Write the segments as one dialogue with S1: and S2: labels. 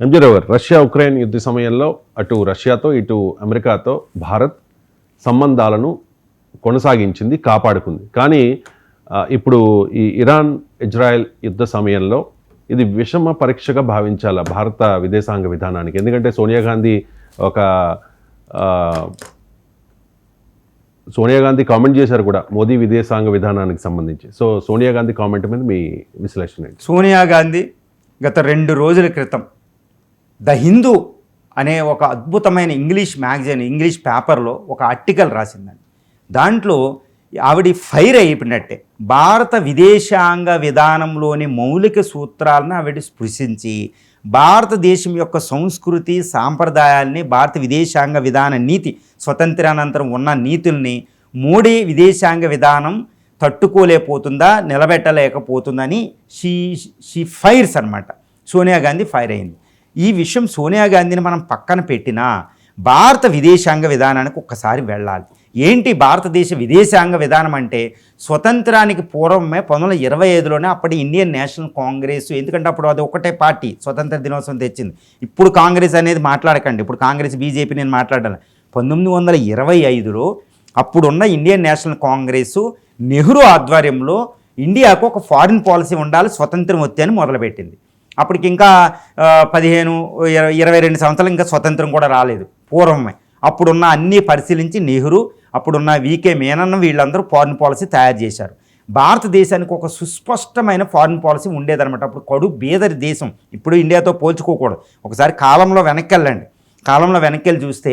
S1: ఎంజీరావు Russia Ukraine యుద్ధ సమయంలో అటు రష్యాతో ఇటు అమెరికాతో భారత్ సంబంధాలను కొనసాగించింది కాపాడుకుంది. కానీ ఇప్పుడు ఈ ఇరాన్ ఇజ్రాయెల్ యుద్ధ సమయంలో ఇది విషమ పరీక్షగా భావించాల భారత విదేశాంగ విధానానికి? ఎందుకంటే సోనియా గాంధీ ఒక సోనియా గాంధీ కామెంట్ చేశారు కూడా మోదీ విదేశాంగ విధానానికి సంబంధించి. సో సోనియా గాంధీ కామెంట్ మీద మీ విశ్లేషణ
S2: సోనియా గాంధీ గత రెండు రోజుల క్రితం ద హిందూ అనే ఒక అద్భుతమైన ఇంగ్లీష్ మ్యాగజైన్ ఇంగ్లీష్ పేపర్లో ఒక ఆర్టికల్ రాసిందండి. దాంట్లో ఆవిడ ఫైర్ అయిపోయినట్టే. భారత విదేశాంగ విధానంలోని మౌలిక సూత్రాలను ఆవిడ స్పృశించి భారతదేశం యొక్క సంస్కృతి సాంప్రదాయాల్ని భారత విదేశాంగ విధాన నీతి స్వతంత్రానంతరం ఉన్న నీతుల్ని మోడీ విదేశాంగ విధానం తట్టుకోలేకపోతుందా నిలబెట్టలేకపోతుందని షీ షీ ఫైర్స్ అనమాట సోనియా గాంధీ ఫైర్ అయింది. ఈ విషయం సోనియా గాంధీని మనం పక్కన పెట్టినా భారత విదేశాంగ విధానానికి ఒక్కసారి వెళ్ళాలి. ఏంటి భారతదేశ విదేశాంగ విధానం అంటే స్వతంత్రానికి పూర్వమే పంతొమ్మిది వందల ఇరవై ఐదులోనే అప్పటి ఇండియన్ నేషనల్ కాంగ్రెస్ ఎందుకంటే అప్పుడు అది ఒకటే పార్టీ స్వతంత్ర దినోత్సవం తెచ్చింది. ఇప్పుడు కాంగ్రెస్ అనేది మాట్లాడకండి. ఇప్పుడు కాంగ్రెస్ బీజేపీ నేను మాట్లాడాను పంతొమ్మిది వందల ఇరవై ఐదులో అప్పుడున్న ఇండియన్ నేషనల్ కాంగ్రెస్ నెహ్రూ ఆధ్వర్యంలో ఇండియాకు ఒక ఫారిన్ పాలసీ ఉండాలి స్వతంత్రం వచ్చి అని మొదలుపెట్టింది. అప్పటికి ఇంకా పదిహేను ఇరవై ఇరవై రెండు సంవత్సరాలు ఇంకా స్వతంత్రం కూడా రాలేదు. పూర్వమే. అప్పుడున్న అన్నీ పరిశీలించి నెహ్రూ అప్పుడున్న వీకే మేనన్న వీళ్ళందరూ ఫారిన్ పాలసీ తయారు చేశారు. భారతదేశానికి ఒక సుస్పష్టమైన ఫారిన్ పాలసీ ఉండేదన్నమాట. అప్పుడు కడు బీదరి దేశం. ఇప్పుడు ఇండియాతో పోల్చుకోకూడదు. ఒకసారి కాలంలో వెనక్కి వెళ్ళండి కాలంలో వెనక్కి వెళ్ళి చూస్తే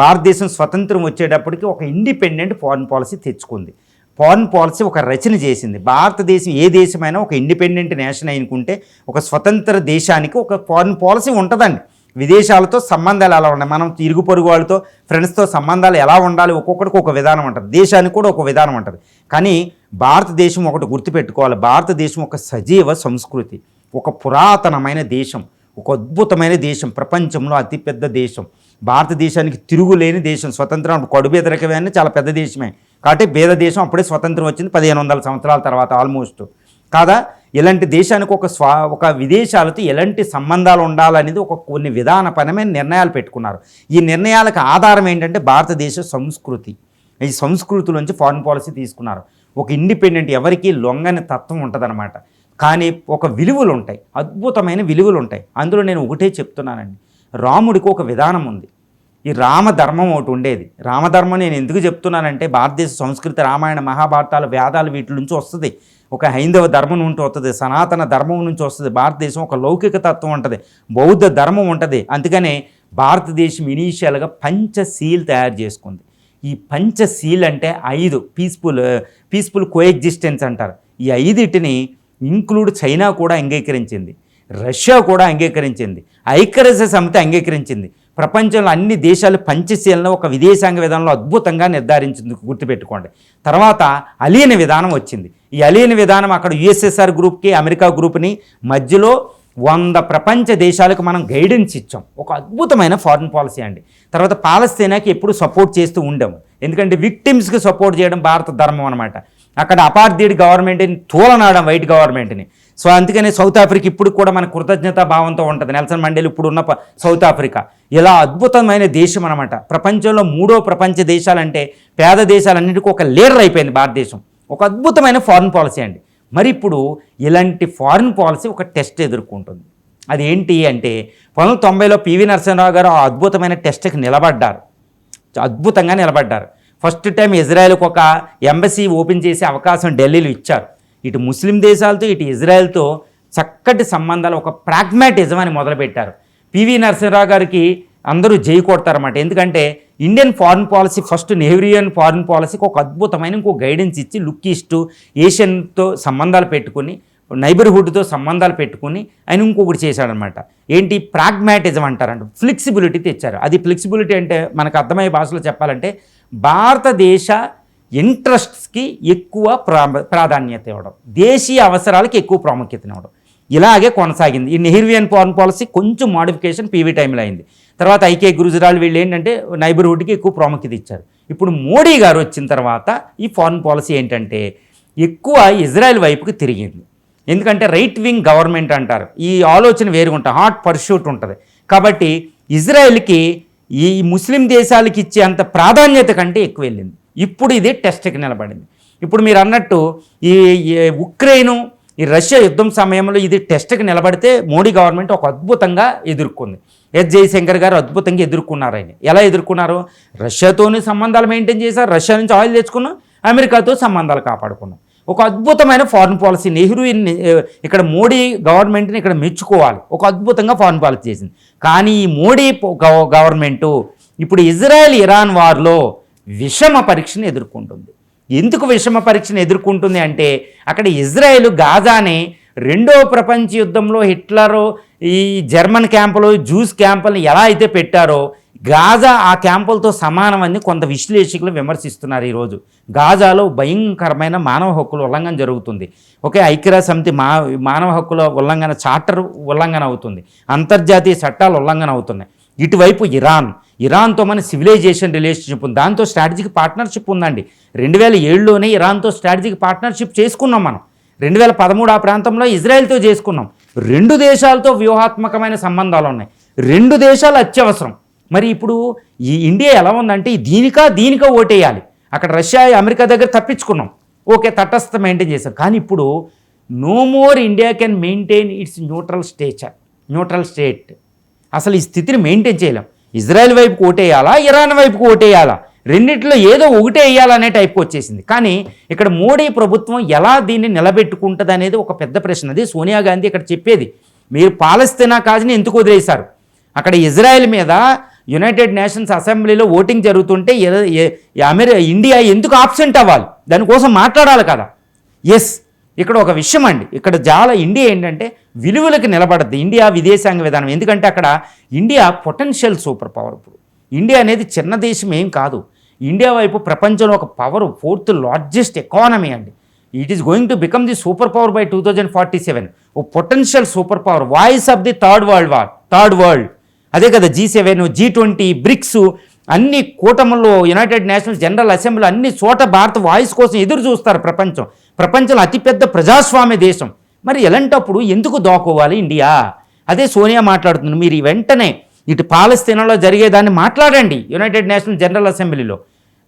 S2: భారతదేశం స్వతంత్రం వచ్చేటప్పటికి ఒక ఇండిపెండెంట్ ఫారిన్ పాలసీ తెచ్చుకుంది. ఫారిన్ పాలసీ ఒక రచన చేసింది. భారతదేశం ఏ దేశమైనా ఒక ఇండిపెండెంట్ నేషన్ అనుకుంటే ఒక స్వతంత్ర దేశానికి ఒక ఫారిన్ పాలసీ ఉంటుందండి. విదేశాలతో సంబంధాలు ఎలా ఉన్నాయి? మనం ఇరుగు పొరుగు వాళ్ళతో ఫ్రెండ్స్తో సంబంధాలు ఎలా ఉండాలి? ఒక్కొక్కడికి ఒక విధానం ఉంటుంది. దేశానికి కూడా ఒక విధానం ఉంటుంది. కానీ భారతదేశం ఒకటి గుర్తుపెట్టుకోవాలి. భారతదేశం ఒక సజీవ సంస్కృతి. ఒక పురాతనమైన దేశం. ఒక అద్భుతమైన దేశం. ప్రపంచంలో అతిపెద్ద దేశం. భారతదేశానికి తిరుగులేని దేశం. స్వతంత్రం కడుబేదరకమే అని చాలా పెద్ద దేశమే. కాబట్టి భేద దేశం అప్పుడే స్వతంత్రం వచ్చింది పదిహేను వందల సంవత్సరాల తర్వాత ఆల్మోస్ట్ కాదా? ఇలాంటి దేశానికి ఒక స్వా ఒక విదేశాలతో ఎలాంటి సంబంధాలు ఉండాలనేది ఒక కొన్ని విధానపరమైన నిర్ణయాలు పెట్టుకున్నారు. ఈ నిర్ణయాలకు ఆధారం ఏంటంటే భారతదేశ సంస్కృతి. ఈ సంస్కృతిలోంచి ఫారిన్ పాలసీ తీసుకున్నారు. ఒక ఇండిపెండెంట్ ఎవరికి లొంగని తత్వం ఉంటుందన్నమాట. కానీ ఒక విలువలు ఉంటాయి అద్భుతమైన విలువలు ఉంటాయి అందులో నేను ఒకటే చెప్తున్నానండి. రాముడికి ఒక విధానం ఉంది. ఈ రామధర్మం ఒకటి ఉండేది. రామధర్మం నేను ఎందుకు చెప్తున్నానంటే భారతదేశ సంస్కృతి రామాయణ మహాభారతాలు వేదాలు వీటి నుంచి వస్తుంది. ఒక హైందవ ధర్మం నుండి వస్తుంది. సనాతన ధర్మం నుంచి వస్తుంది. భారతదేశం ఒక లౌకిక తత్వం ఉంటుంది. బౌద్ధ ధర్మం ఉంటుంది. అందుకనే భారతదేశం ఇనీషియల్గా పంచశీల్ తయారు చేసుకుంది. ఈ పంచశీల్ అంటే ఐదు పీస్ఫుల్ పీస్ఫుల్ కోఎగ్జిస్టెన్స్ అంటారు. ఈ ఐదిటిని ఇంక్లూడ్ చైనా కూడా అంగీకరించింది. రష్యా కూడా అంగీకరించింది. ఐక్యరాజ్య సమితి అంగీకరించింది. ప్రపంచంలో అన్ని దేశాలు పంచశీలను ఒక విదేశాంగ విధానంలో అద్భుతంగా నిర్ధారించింది గుర్తుపెట్టుకోండి. తర్వాత అలీన విధానం వచ్చింది. ఈ అలీన విధానం అక్కడ యుఎస్ఎస్ఆర్ గ్రూప్కి అమెరికా గ్రూప్ని మధ్యలో వంద ప్రపంచ దేశాలకు మనం గైడెన్స్ ఇచ్చాం. ఒక అద్భుతమైన ఫారిన్ పాలసీ అండి. తర్వాత పాలస్తీనాకి ఎప్పుడు సపోర్ట్ చేస్తూ ఉండాము. ఎందుకంటే విక్టిమ్స్కి సపోర్ట్ చేయడం భారత ధర్మం అనమాట అక్కడ అపార్థీడ్ గవర్నమెంట్ని తోలనాడడం వైట్ గవర్నమెంట్ని. సో అందుకని సౌత్ ఆఫ్రికా ఇప్పుడు కూడా మన కృతజ్ఞతా భావంతో ఉంటుంది. నెల్సన్ మండేలు ఇప్పుడు ఉన్న సౌత్ ఆఫ్రికా. ఇలా అద్భుతమైన దేశం అనమాట ప్రపంచంలో మూడో ప్రపంచ దేశాలంటే పేద దేశాలన్నింటికి ఒక లీడర్ అయిపోయింది భారతదేశం. ఒక అద్భుతమైన ఫారిన్ పాలసీ అండి. మరి ఇప్పుడు ఇలాంటి ఫారిన్ పాలసీ ఒక టెస్ట్ ఎదుర్కొంటుంది. అది ఏంటి అంటే పంతొమ్మిది తొంభైలో పివి నరసింహరావు గారు ఆ అద్భుతమైన టెస్ట్కి నిలబడ్డారు. అద్భుతంగా నిలబడ్డారు. ఫస్ట్ టైం ఇజ్రాయెల్కి ఒక ఎంబసీ ఓపెన్ చేసే అవకాశం ఢిల్లీలో ఇచ్చారు. ఇటు ముస్లిం దేశాలతో ఇటు ఇజ్రాయెల్తో చక్కటి సంబంధాలు ఒక ప్రాగ్మాటిజం అని మొదలుపెట్టారు. పివి నరసింహరావు గారికి అందరూ జై కొడతారన్నమాట. ఎందుకంటే Indian foreign policy first Nehruvian foreign పాలసీకి ఒక అద్భుతమైన ఇంకో గైడెన్స్ ఇచ్చి లుక్ ఈస్ట్ ఏషియన్తో సంబంధాలు పెట్టుకుని నైబర్హుడ్తో సంబంధాలు పెట్టుకుని ఆయన ఇంకొకటి చేశాడనమాట ఏంటి? ప్రాగ్మాటిజం అంటారంట. ఫ్లెక్సిబిలిటీ తెచ్చారు. అది ఫ్లెక్సిబిలిటీ అంటే మనకు అర్థమయ్యే భాషలో చెప్పాలంటే భారతదేశ ఇంట్రెస్ట్స్కి ఎక్కువ ప్రా ప్రాధాన్యత ఇవ్వడం. దేశీయ అవసరాలకి ఎక్కువ ప్రాముఖ్యతనివ్వడం ఇలాగే కొనసాగింది. ఈ నెహ్రూయన్ ఫారెన్ పాలసీ కొంచెం మాడిఫికేషన్ పీవీ టైంలో అయింది. తర్వాత ఐకే గురుజురాలు వీళ్ళు ఏంటంటే నైబర్హుడ్కి ఎక్కువ ప్రాముఖ్యత ఇచ్చారు. ఇప్పుడు మోడీ గారు వచ్చిన తర్వాత ఈ ఫారెన్ పాలసీ ఏంటంటే ఎక్కువ ఇజ్రాయెల్ వైపుకి తిరిగింది. ఎందుకంటే రైట్ వింగ్ గవర్నమెంట్ అంటారు. ఈ ఆలోచన వేరుగా ఉంటుంది హాట్ పర్షూట్ ఉంటుంది. కాబట్టి ఇజ్రాయెల్కి ఈ ముస్లిం దేశాలకి ఇచ్చే అంత ప్రాధాన్యత కంటే ఎక్కువ వెళ్ళింది. ఇప్పుడు ఇది టెస్ట్కి నిలబడింది. ఇప్పుడు మీరు అన్నట్టు ఈ ఉక్రెయిను ఈ రష్యా యుద్ధం సమయంలో ఇది టెస్ట్కి నిలబడితే మోడీ గవర్నమెంట్ ఒక అద్భుతంగా ఎదుర్కొంది. ఎస్ జయశంకర్ గారు అద్భుతంగా ఎదుర్కొన్నారు ఆయన. ఎలా ఎదుర్కొన్నారు? రష్యాతోని సంబంధాలు మెయింటైన్ చేశారు. రష్యా నుంచి ఆయిల్ తెచ్చుకున్నాం అమెరికాతో సంబంధాలు కాపాడుకున్నాం ఒక అద్భుతమైన ఫారిన్ పాలసీ నెహ్రూ ఇక్కడ మోడీ గవర్నమెంట్ని ఇక్కడ మెచ్చుకోవాలి. ఒక అద్భుతంగా ఫారిన్ పాలసీ చేసింది. కానీ ఈ మోడీ గవర్నమెంటు ఇప్పుడు ఇజ్రాయెల్ ఇరాన్ వార్లో విషమ పరీక్షను ఎదుర్కొంటుంది. ఎందుకు విషమ పరీక్షను ఎదుర్కొంటుంది అంటే అక్కడ ఇజ్రాయెల్ గాజాని రెండో ప్రపంచ యుద్ధంలో హిట్లరు ఈ జర్మన్ క్యాంపులు జూస్ క్యాంపులను ఎలా అయితే పెట్టారో గాజా ఆ క్యాంపులతో సమానమని కొంత విశ్లేషకులు విమర్శిస్తున్నారు ఈరోజు. గాజాలో భయంకరమైన మానవ హక్కుల ఉల్లంఘన జరుగుతుంది. ఒకే ఐక్యరాజ్య సమితి మా మానవ హక్కుల ఉల్లంఘన చార్టర్ ఉల్లంఘన అవుతుంది. అంతర్జాతీయ చట్టాలు ఉల్లంఘన అవుతున్నాయి. ఇటువైపు ఇరాన్ ఇరాన్తో మన సివిలైజేషన్ రిలేషన్షిప్ ఉంది. దాంతో స్ట్రాటజిక్ పార్ట్నర్షిప్ ఉందండి. రెండు వేల ఏడులోనే ఇరాన్తో స్ట్రాటజిక్ పార్ట్నర్షిప్ చేసుకున్నాం మనం. రెండు వేల పదమూడు ఆ ప్రాంతంలో ఇజ్రాయెల్తో చేసుకున్నాం. రెండు దేశాలతో వ్యూహాత్మకమైన సంబంధాలు ఉన్నాయి. రెండు దేశాలు అత్యవసరం. మరి ఇప్పుడు ఈ ఇండియా ఎలా ఉందంటే దీనికా దీనికా ఓటేయాలి. అక్కడ రష్యా అమెరికా దగ్గర తప్పించుకున్నాం. ఓకే తటస్థ మెయింటైన్ చేశాం కానీ ఇప్పుడు no more India can maintain its neutral stature neutral state అసలు ఈ స్థితిని మెయింటైన్ చేయలేం. ఇజ్రాయెల్ వైపుకు ఓటేయాలా? ఇరాన్ వైపుకు ఓటేయాలా? రెండిట్లో ఏదో ఒకటే వేయాలనే టైప్కి వచ్చేసింది. కానీ ఇక్కడ మోడీ ప్రభుత్వం ఎలా దీన్ని నిలబెట్టుకుంటుంది అనేది ఒక పెద్ద ప్రశ్న. అది సోనియా గాంధీ ఇక్కడ చెప్పేది మీరు పాలస్తీనా కాజుని ఎందుకు వదిలేశారు? అక్కడ ఇజ్రాయెల్ మీద యునైటెడ్ నేషన్స్ అసెంబ్లీలో ఓటింగ్ జరుగుతుంటే ఎ- అమెరి ఇండియా ఎందుకు ఆబ్సెంట్ అవ్వాలి? దానికోసం మాట్లాడాలి కదా. ఎస్ ఇక్కడ ఒక విషయం అండి. ఇక్కడ చాలా ఇండియా ఏంటంటే విలువలకు నిలబడద్దు. ఇండియా విదేశాంగ విధానం. ఎందుకంటే అక్కడ ఇండియా పొటెన్షియల్ సూపర్ పవర్ ఇప్పుడు. ఇండియా అనేది చిన్న దేశం ఏం కాదు. ఇండియా వైపు ప్రపంచంలో ఒక పవర్ ఫోర్త్ లార్జెస్ట్ ఎకానమీ అండి. It is going to become the super power by two thousand forty seven oh potential super power. Voice of the third world war third world అదే కదా G seven G twenty BRICS అన్ని కూటముల్లో United Nations General Assembly అన్ని చోట భారత voice కోసం ఎదురు చూస్తారు ప్రపంచం. ప్రపంచంలో అతిపెద్ద ప్రజాస్వామ్య దేశం. మరి ఎలాంటప్పుడు ఎందుకు దోకోవాలి ఇండియా? అదే సోనియా మాట్లాడుతుంది మీరు వెంటనే ఇటు పాలస్తీనాలో జరిగేదాన్ని మాట్లాడండి యునైటెడ్ నేషనల్ జనరల్ అసెంబ్లీలో.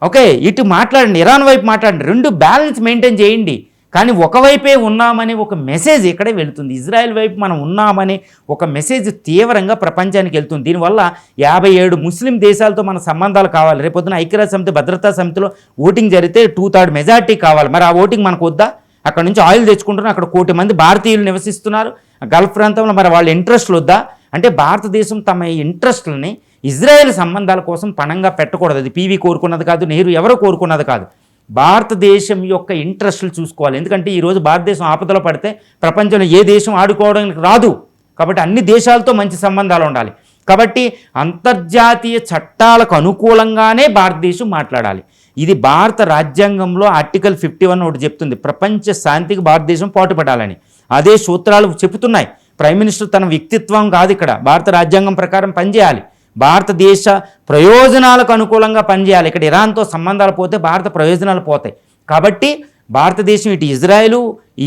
S2: ఓకే ఇటు మాట్లాడండి ఇరాన్ వైపు మాట్లాడండి రెండు బ్యాలెన్స్ మెయింటైన్ చేయండి. కానీ ఒకవైపే ఉన్నామని ఒక మెసేజ్ ఇక్కడే వెళుతుంది. ఇజ్రాయెల్ వైపు మనం ఉన్నామని ఒక మెసేజ్ తీవ్రంగా ప్రపంచానికి వెళ్తుంది. దీనివల్ల యాభై ఏడు ముస్లిం దేశాలతో మన సంబంధాలు కావాలి. రేపొద్దున ఐక్యరాజ్య సమితి భద్రతా సమితిలో ఓటింగ్ జరిగితే టూ థర్డ్ మెజార్టీ కావాలి. మరి ఆ ఓటింగ్ మనకు వద్దా అక్కడ నుంచి ఆయిల్ తెచ్చుకుంటున్నారు. అక్కడ కోటి మంది భారతీయులు నివసిస్తున్నారు. గల్ఫ్ ప్రాంతంలో మరి వాళ్ళ ఇంట్రెస్ట్లు వద్దా? అంటే భారతదేశం తమ ఇంట్రెస్ట్లని ఇజ్రాయెల్ సంబంధాల కోసం పణంగా పెట్టకూడదు. అది పీవీ కోరుకున్నది కాదు నెహ్రూ ఎవరు కోరుకున్నది కాదు. భారతదేశం యొక్క ఇంట్రెస్ట్లు చూసుకోవాలి. ఎందుకంటే ఈరోజు భారతదేశం ఆపదలో పడితే ప్రపంచంలో ఏ దేశం ఆడుకోవడానికి రాదు. కాబట్టి అన్ని దేశాలతో మంచి సంబంధాలు ఉండాలి. కాబట్టి అంతర్జాతీయ చట్టాలకు అనుకూలంగానే భారతదేశం మాట్లాడాలి. ఇది భారత రాజ్యాంగంలో ఆర్టికల్ ఫిఫ్టీ వన్ ఒకటి చెప్తుంది. ప్రపంచ శాంతికి భారతదేశం పాటుపడాలని. అదే సూత్రాలు చెబుతున్నాయి. ప్రైమ్ మినిస్టర్ తన వ్యక్తిత్వం కాదు ఇక్కడ. భారత రాజ్యాంగం ప్రకారం పనిచేయాలి. భారతదేశ ప్రయోజనాలకు అనుకూలంగా పనిచేయాలి. ఇక్కడ ఇరాన్తో సంబంధాలు పోతే భారత ప్రయోజనాలు పోతాయి. కాబట్టి భారతదేశం ఇటు ఇజ్రాయెలు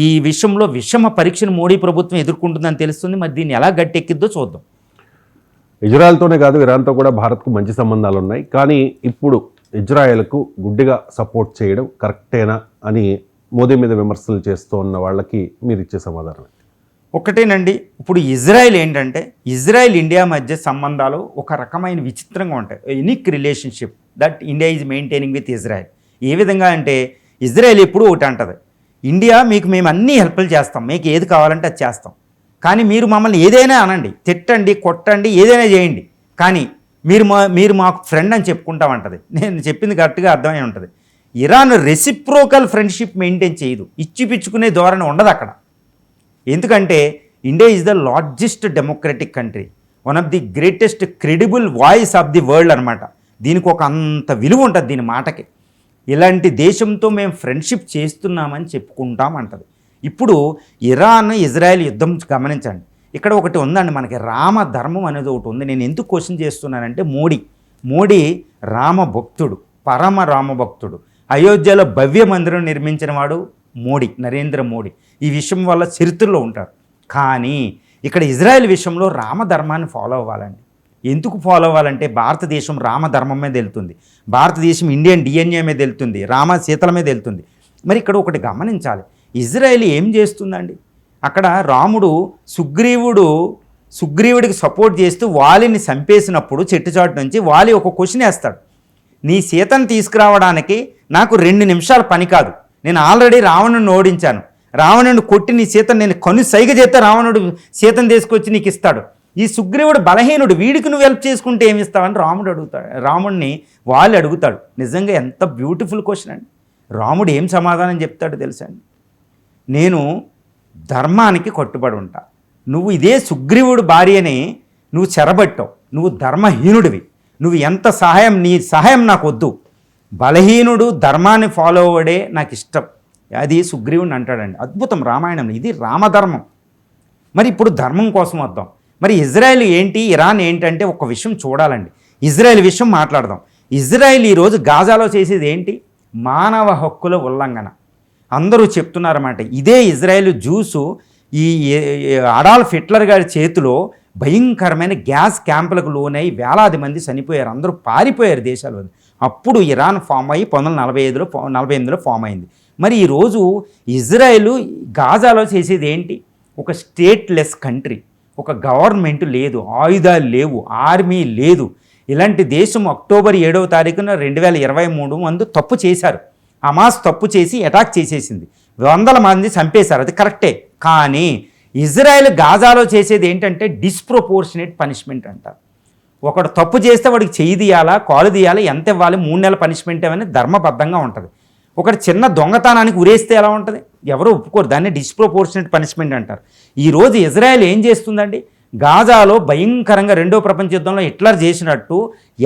S2: ఈ విషయంలో విషమ పరీక్షను మోడీ ప్రభుత్వం ఎదుర్కొంటుందని తెలుస్తుంది. మరి దీన్ని ఎలా గట్టెక్కిద్దో చూద్దాం.
S1: ఇజ్రాయెల్తోనే కాదు ఇరాన్తో కూడా భారత్కు మంచి సంబంధాలు ఉన్నాయి. కానీ ఇప్పుడు ఇజ్రాయెల్కు గుడ్డిగా సపోర్ట్ చేయడం కరెక్టేనా అని మోదీ మీద విమర్శలు చేస్తూ ఉన్న వాళ్ళకి మీరు ఇచ్చే సమాధానం
S2: ఒకటేనండి ఇప్పుడు ఇజ్రాయెల్ ఏంటంటే ఇజ్రాయెల్ ఇండియా మధ్య సంబంధాలు ఒక రకమైన విచిత్రంగా ఉంటాయి. Unique relationship that India is maintaining with Israel ఏ విధంగా అంటే ఇజ్రాయెల్ ఎప్పుడూ ఒకటి అంటది. ఇండియా మీకు మేము అన్ని హెల్ప్లు చేస్తాం. మీకు ఏది కావాలంటే అది చేస్తాం. కానీ మీరు మమ్మల్ని ఏదైనా అనండి తిట్టండి కొట్టండి ఏదైనా చేయండి. కానీ మీరు మా మీరు మాకు ఫ్రెండ్ అని చెప్పుకుంటామంటది. నేను చెప్పింది కరెక్ట్గా అర్థమై ఉంటుంది. ఇరాన్ రెసిప్రోకల్ ఫ్రెండ్షిప్ మెయింటైన్ చేయదు. ఇచ్చిపిచ్చుకునే ధోరణి ఉండదు అక్కడ. ఎందుకంటే India is the largest democratic country one of the greatest credible voice of the world అనమాట దీనికి ఒక అంత విలువ ఉంటుంది దీని మాటకి. ఇలాంటి దేశంతో మేము ఫ్రెండ్షిప్ చేస్తున్నామని చెప్పుకుంటాం అంటది ఇప్పుడు ఇరాన్ ఇజ్రాయెల్ యుద్ధం గమనించండి. ఇక్కడ ఒకటి ఉందండి మనకి రామ ధర్మం అనేది ఒకటి ఉంది. నేను ఎందుకు క్వశ్చన్ చేస్తున్నానంటే మోడీ. మోడీ రామ భక్తుడు పరమ రామ భక్తుడు. అయోధ్యలో భవ్య మందిరం నిర్మించిన వాడు మోడీ నరేంద్ర మోడీ. ఈ విషయం వల్ల చరిత్రలో ఉంటారు. కానీ ఇక్కడ ఇజ్రాయెల్ విషయంలో రామధర్మాన్ని ఫాలో అవ్వాలండి. ఎందుకు ఫాలో అవ్వాలంటే భారతదేశం రామధర్మం మీద వెళ్తుంది. భారతదేశం ఇండియన్ డిఎన్ఏ మీద వెళ్తుంది. రామ సీతల మీద వెళ్తుంది. మరి ఇక్కడ ఒకటి గమనించాలి. ఇజ్రాయెల్ ఏం చేస్తుందండి? అక్కడ రాముడు సుగ్రీవుడు సుగ్రీవుడికి సపోర్ట్ చేస్తూ వాలిని చంపేసినప్పుడు చెట్టుచాటు నుంచి వాలి ఒక క్వశ్చన్ వేస్తాడు. నీ సీతను తీసుకురావడానికి నాకు రెండు నిమిషాల పని కాదు. నేను ఆల్రెడీ రావణుని ఓడించాను. రావణుని కొట్టి నీ సీతను నేను కను సైగ చేస్తే రావణుడు సీతను తీసుకొచ్చి నీకు ఇస్తాడు. ఈ సుగ్రీవుడు బలహీనుడు వీడికి నువ్వు హెల్ప్ చేసుకుంటే ఏమి ఇస్తావని రాముడు అడుగుతాడు రాముడిని వాళ్ళు అడుగుతాడు. నిజంగా ఎంత బ్యూటిఫుల్ క్వశ్చన్ అండి. రాముడు ఏం సమాధానం చెప్తాడు తెలుసా అండి? నేను ధర్మానికి కట్టుబడి ఉంటా. నువ్వు ఇదే సుగ్రీవుడు భార్యని నువ్వు చెరబట్టావు. నువ్వు ధర్మహీనుడివి. నువ్వు ఎంత సహాయం నీ సహాయం నాకు వద్దు బలహీనుడు ధర్మాన్ని ఫాలో అవ్వడే నాకు ఇష్టం అది సుగ్రీవుని అంటాడండి. అద్భుతం రామాయణం. ఇది రామధర్మం. మరి ఇప్పుడు ధర్మం కోసం వద్దాం. మరి ఇజ్రాయెల్ ఏంటి? ఇరాన్ ఏంటంటే ఒక విషయం చూడాలండి. ఇజ్రాయెల్ విషయం మాట్లాడదాం. ఇజ్రాయెల్ ఈరోజు గాజాలో చేసేది ఏంటి? మానవ హక్కుల ఉల్లంఘన. అందరూ చెప్తున్నారన్నమాట. ఇదే ఇజ్రాయెల్ జ్యూసు ఈ అడాల్ఫ్ హిట్లర్ గారి చేతిలో భయంకరమైన గ్యాస్ క్యాంపులకు లోనై వేలాది మంది చనిపోయారు. అందరూ పారిపోయారు దేశాలు. అప్పుడు ఇరాన్ ఫామ్ అయ్యి పంతొమ్మిది వందల నలభై ఐదులో నలభై ఎనిమిదిలో ఫామ్ అయింది. మరి ఈరోజు ఇజ్రాయెల్ గాజాలో చేసేది ఏంటి? ఒక స్టేట్లెస్ కంట్రీ. ఒక గవర్నమెంట్ లేదు. ఆయుధాలు లేవు. ఆర్మీ లేదు. ఇలాంటి దేశం అక్టోబర్ ఏడవ తారీఖున రెండు వేల ఇరవై మూడు మందు తప్పు చేశారు. అమాస్ తప్పు చేసి అటాక్ చేసేసింది. వందల మంది చంపేశారు అది కరెక్టే. కానీ ఇజ్రాయెల్ గాజాలో చేసేది ఏంటంటే డిస్ప్రపోర్షనేట్ పనిష్మెంట్ అంటారు ఒకడు తప్పు చేస్తే వాడికి చెయ్యి తీయాలా కాలు తీయాలా ఎంత ఇవ్వాలి మూడు నెలల పనిష్మెంట్ ఏమని ధర్మబద్ధంగా ఉంటుంది. ఒకటి చిన్న దొంగతనానికి ఉరేస్తే ఎలా ఉంటుంది? ఎవరో ఒప్పుకోరు దాన్ని డిస్ప్రపోర్షనేట్ పనిష్మెంట్ అంటారు. ఈరోజు ఇజ్రాయెల్ ఏం చేస్తుందండి? గాజాలో భయంకరంగా రెండో ప్రపంచ యుద్ధంలో హిట్లర్ చేసినట్టు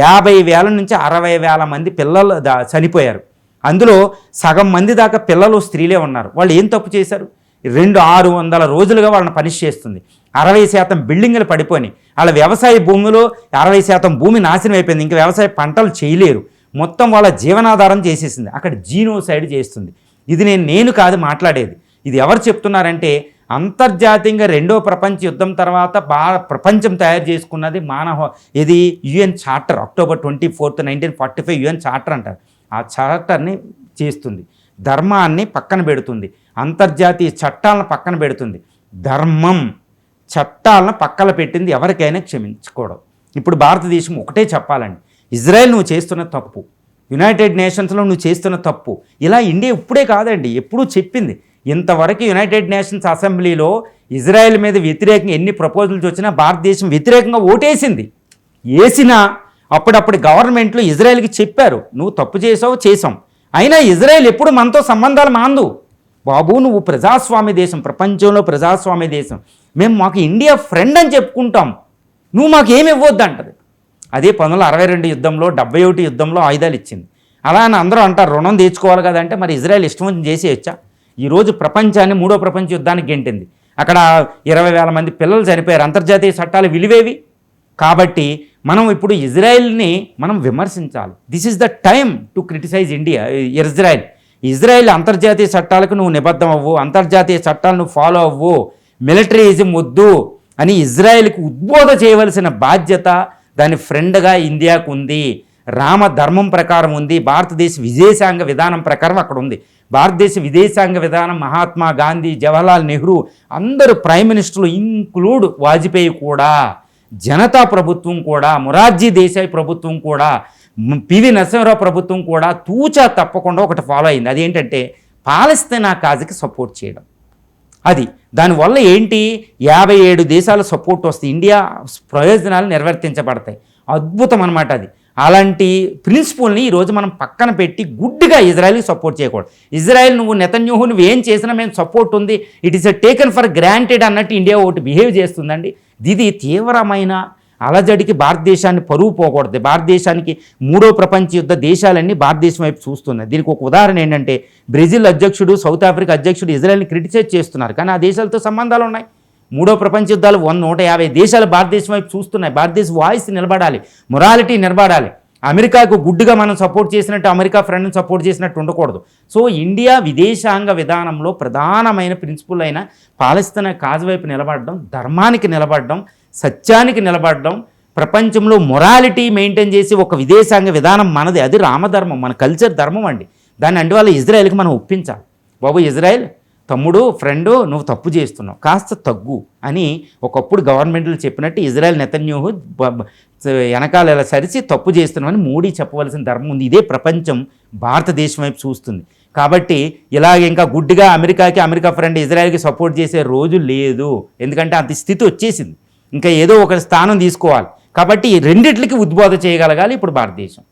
S2: యాభై వేల నుంచి అరవై వేల మంది పిల్లలు చనిపోయారు. అందులో సగం మంది దాకా పిల్లలు స్త్రీలే ఉన్నారు. వాళ్ళు ఏం తప్పు చేశారు? రెండు ఆరు వందల రోజులుగా వాళ్ళని పనిష్ చేస్తుంది. అరవై శాతం బిల్డింగులు పడిపోయినాయి. వాళ్ళ వ్యవసాయ భూమిలో అరవై శాతం భూమి నాశనం అయిపోయింది. ఇంకా వ్యవసాయ పంటలు చేయలేరు. మొత్తం వాళ్ళ జీవనాధారం చేసేసింది. అక్కడ జీనోసైడ్ చేస్తుంది. ఇది నేను నేను కాదు మాట్లాడేది. ఇది ఎవరు చెప్తున్నారంటే అంతర్జాతీయంగా రెండో ప్రపంచ యుద్ధం తర్వాత బా ప్రపంచం తయారు చేసుకున్నది మానవ ఇది UN charter October twenty fourth nineteen forty five UN charter అంటారు. ఆ చట్టాన్ని చేస్తుంది. ధర్మాన్ని పక్కన పెడుతుంది. అంతర్జాతీయ చట్టాలను పక్కన పెడుతుంది. ధర్మం చట్టాలను పక్కన పెట్టింది ఎవరికైనా క్షమించుకోవడం. ఇప్పుడు భారతదేశం ఒకటే చెప్పాలండి. ఇజ్రాయెల్ నువ్వు చేస్తున్న తప్పు యునైటెడ్ నేషన్స్లో నువ్వు చేస్తున్న తప్పు ఇలా ఇండియా ఇప్పుడే కాదండి ఎప్పుడూ చెప్పింది. ఇంతవరకు యునైటెడ్ నేషన్స్ అసెంబ్లీలో ఇజ్రాయెల్ మీద వ్యతిరేకంగా ఎన్ని ప్రపోజల్స్ వచ్చినా భారతదేశం వ్యతిరేకంగా ఓటేసింది. వేసినా అప్పుడప్పుడు గవర్నమెంట్లు ఇజ్రాయెల్కి చెప్పారు నువ్వు తప్పు చేసావు చేసాం అయినా ఇజ్రాయెల్ ఎప్పుడు మనతో సంబంధాలు మాందు బాబు నువ్వు ప్రజాస్వామ్య దేశం ప్రపంచంలో ప్రజాస్వామ్య దేశం. మేము మాకు ఇండియా ఫ్రెండ్ అని చెప్పుకుంటాం. నువ్వు మాకు ఏమి ఇవ్వద్దు అంటది అదే పంతొమ్మిది అరవై రెండు యుద్ధంలో డెబ్బై ఒకటి యుద్ధంలో ఆయుధాలు ఇచ్చింది. అలా అని అందరూ అంటారు రుణం తీర్చుకోవాలి కదంటే మరి ఇజ్రాయెల్ ఇష్టం చేసేయచ్చా? ఈరోజు ప్రపంచాన్ని మూడో ప్రపంచ యుద్ధానికి గెంటింది. అక్కడ ఇరవై వేల మంది పిల్లలు చనిపోయారు. అంతర్జాతీయ చట్టాలు విలువేవి? కాబట్టి మనం ఇప్పుడు ఇజ్రాయెల్ని మనం విమర్శించాలి. This is the time to criticise India Israel Israel అంతర్జాతీయ చట్టాలకు నువ్వు నిబద్ధం అవ్వు అంతర్జాతీయ చట్టాలను నువ్వు ఫాలో అవ్వు మిలిటరీజం వద్దు అని ఇజ్రాయెల్కి ఉద్బోధ చేయవలసిన బాధ్యత దాని ఫ్రెండ్గా ఇండియాకు ఉంది. రామ ధర్మం ప్రకారం ఉంది. భారతదేశ విదేశాంగ విధానం ప్రకారం అక్కడ ఉంది. భారతదేశ విదేశాంగ విధానం మహాత్మా గాంధీ జవహర్లాల్ నెహ్రూ అందరూ ప్రైమ్ మినిస్టర్లు ఇంక్లూడ్ వాజ్పేయి కూడా. జనతా ప్రభుత్వం కూడా మొరార్జీ దేశాయ్ ప్రభుత్వం కూడా పివి నరసింహరావు ప్రభుత్వం కూడా తూచా తప్పకుండా ఒకటి ఫాలో అయింది. అదేంటంటే పాలస్తీనా కాజుకి సపోర్ట్ చేయడం. అది. దానివల్ల ఏంటి? యాభై ఏడు దేశాల సపోర్ట్ వస్తాయి ఇండియా ప్రయోజనాలు నిర్వర్తించబడతాయి. అద్భుతం అనమాట అది. అలాంటి ప్రిన్సిపల్ని ఈరోజు మనం పక్కన పెట్టి గుడ్డిగా ఇజ్రాయెల్కి సపోర్ట్ చేయకూడదు. ఇజ్రాయెల్ నువ్వు నెతన్యూహు నువ్వు ఏం చేసినా మేము సపోర్ట్ ఉంది. It is a taken for granted అన్నట్టు ఇండియా ఒకటి బిహేవ్ చేస్తుందండి. ఇది తీవ్రమైన అలజడికి భారతదేశాన్ని పరువు పోకూడదు. భారతదేశానికి మూడో ప్రపంచ యుద్ధ దేశాలన్నీ భారతదేశం వైపు చూస్తున్నాయి. దీనికి ఒక ఉదాహరణ ఏంటంటే బ్రెజిల్ అధ్యక్షుడు సౌత్ ఆఫ్రికా అధ్యక్షుడు ఇజ్రాయెల్ని క్రిటిసైజ్ చేస్తున్నారు. కానీ ఆ దేశాలతో సంబంధాలు ఉన్నాయి. మూడో ప్రపంచ యుద్ధాలు వంద నూట యాభై దేశాలు భారతదేశం వైపు చూస్తున్నాయి. భారతదేశ వాయిస్ నిలబడాలి మొరాలిటీ నిలబడాలి. అమెరికాకు గుడ్డుగా మనం సపోర్ట్ చేసినట్టు అమెరికా ఫ్రెండ్ని సపోర్ట్ చేసినట్టు ఉండకూడదు. సో ఇండియా విదేశాంగ విధానంలో ప్రధానమైన ప్రిన్సిపల్ అయిన పాలస్తీనా కాజు వైపు నిలబడడం ధర్మానికి నిలబడడం సత్యానికి నిలబడడం ప్రపంచంలో మొరాలిటీ మెయింటైన్ చేసి ఒక విదేశాంగ విధానం మనది. అది రామధర్మం మన కల్చర్ ధర్మం అండి. దాన్ని అంటే వాళ్ళ ఇజ్రాయెల్కి మనం ఒప్పించాలి. బాబు ఇజ్రాయెల్ తమ్ముడు ఫ్రెండు నువ్వు తప్పు చేస్తున్నావు. కాస్త తగ్గు అని ఒకప్పుడు గవర్నమెంట్లు చెప్పినట్టు ఇజ్రాయెల్ నెతన్యూహు వెనకాల ఇలా సరిచి తప్పు చేస్తున్నామని మోడీ చెప్పవలసిన ధర్మం ఉంది. ఇదే ప్రపంచం భారతదేశం వైపు చూస్తుంది. కాబట్టి ఇలా ఇంకా గుడ్డిగా అమెరికాకి అమెరికా ఫ్రెండ్ ఇజ్రాయెల్కి సపోర్ట్ చేసే రోజు లేదు. ఎందుకంటే అంత స్థితి వచ్చేసింది. ఇంకా ఏదో ఒక స్థానం తీసుకోవాలి. కాబట్టి రెండిట్లకి ఉద్బోధ చేయగలగాలి ఇప్పుడు భారతదేశం.